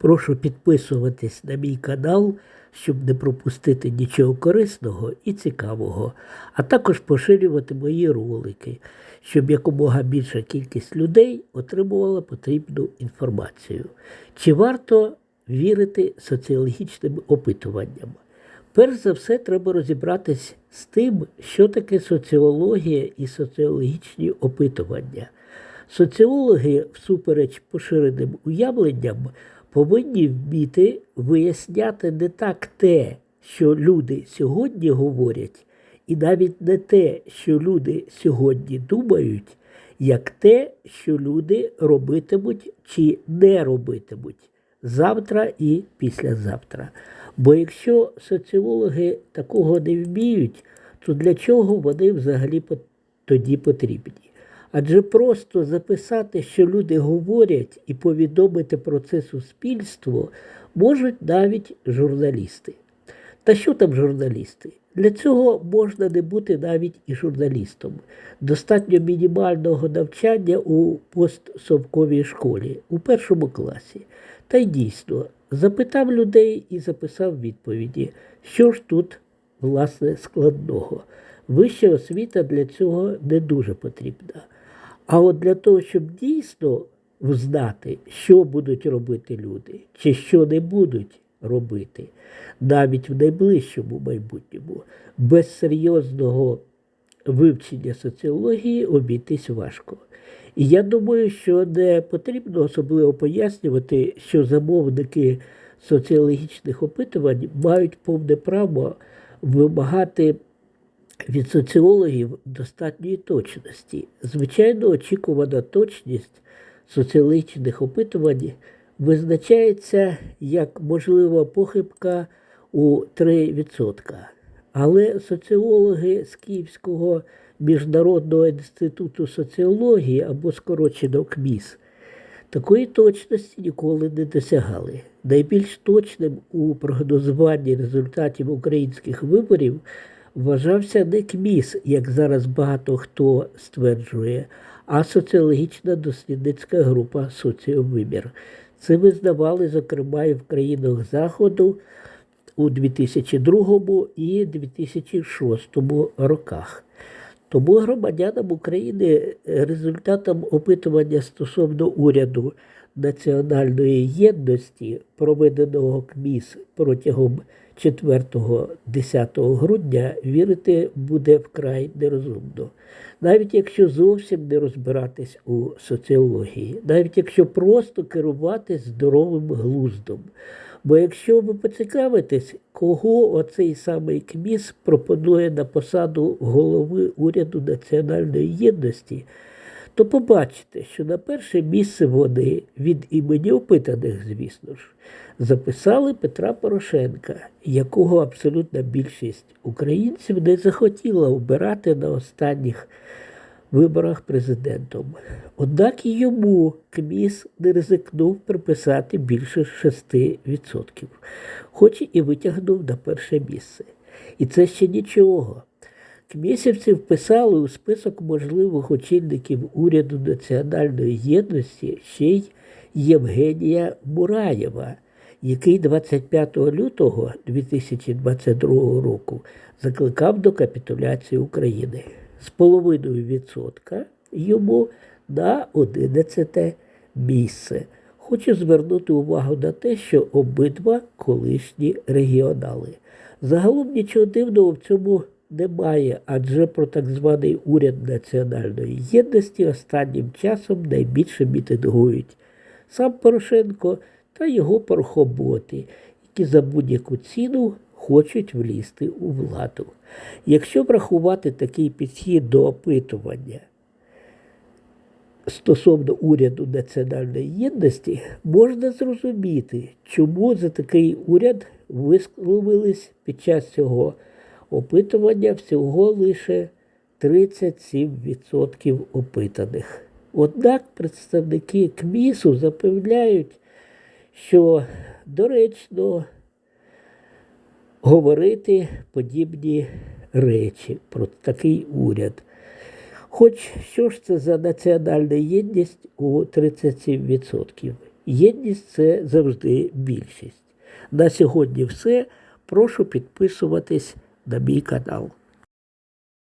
Прошу підписуватись на мій канал, щоб не пропустити нічого корисного і цікавого, а також поширювати мої ролики, щоб якомога більша кількість людей отримувала потрібну інформацію. Чи варто вірити соціологічним опитуванням? Перш за все, треба розібратись з тим, що таке соціологія і соціологічні опитування. Соціологи, всупереч поширеним уявленням, повинні вміти виясняти не так те, що люди сьогодні говорять, і навіть не те, що люди сьогодні думають, як те, що люди робитимуть чи не робитимуть завтра і післязавтра. Бо якщо соціологи такого не вміють, то для чого вони взагалі тоді потрібні? Адже просто записати, що люди говорять, і повідомити про це суспільству можуть навіть журналісти. Та що там журналісти? Для цього можна не бути навіть і журналістом. Достатньо мінімального навчання у постсовковій школі у першому класі. Та й дійсно запитав людей і записав відповіді, що ж тут власне складного. Вища освіта для цього не дуже потрібна. А от для того, щоб дійсно знати, що будуть робити люди, чи що не будуть робити, навіть в найближчому майбутньому, без серйозного вивчення соціології обійтись важко. І я думаю, що не потрібно особливо пояснювати, що замовники соціологічних опитувань мають повне право вимагати від соціологів достатньої точності. Звичайно, очікувана точність соціологічних опитувань визначається як можлива похибка у 3%. Але соціологи з Київського міжнародного інституту соціології або скорочено КМІС такої точності ніколи не досягали. Найбільш точним у прогнозуванні результатів українських виборів вважався не КМІС, як зараз багато хто стверджує, а соціологічна дослідницька група Соціовимір. Це визнавали, зокрема, і в країнах Заходу у 2002 і 2006 роках. Тому громадянам України результатом опитування стосовно уряду національної єдності, проведеного КМІС протягом 4-10 грудня, вірити буде вкрай нерозумно. Навіть якщо зовсім не розбиратись у соціології, навіть якщо просто керуватись здоровим глуздом. Бо якщо ви поцікавитесь, кого оцей самий КМІС пропонує на посаду голови уряду національної єдності, то побачите, що на перше місце вони від імені опитаних, звісно ж, записали Петра Порошенка, якого абсолютна більшість українців не захотіла обирати на останніх виборах президентом. Однак йому КМІС не ризикнув приписати більше 6%, хоч і витягнув на перше місце. І це ще нічого. Кмісівці вписали у список можливих очільників уряду національної єдності ще й Євгенія Мураєва, який 25 лютого 2022 року закликав до капітуляції України з половиною відсотка йому на 11 місце. Хочу звернути увагу на те, що обидва колишні регіонали. Загалом нічого дивного в цьому немає, адже про так званий уряд національної єдності останнім часом найбільше мітингують сам Порошенко та його порохоботи, які за будь-яку ціну хочуть влізти у владу. Якщо врахувати такий підхід до опитування стосовно уряду національної єдності, можна зрозуміти, чому за такий уряд висловились під час цього опитування всього лише 37% опитаних. Однак представники КМІСу запевняють, що доречно говорити подібні речі про такий уряд. Хоч що ж це за національна єдність у 37%? Єдність це завжди більшість. На сьогодні все. Прошу підписуватись на мій канал.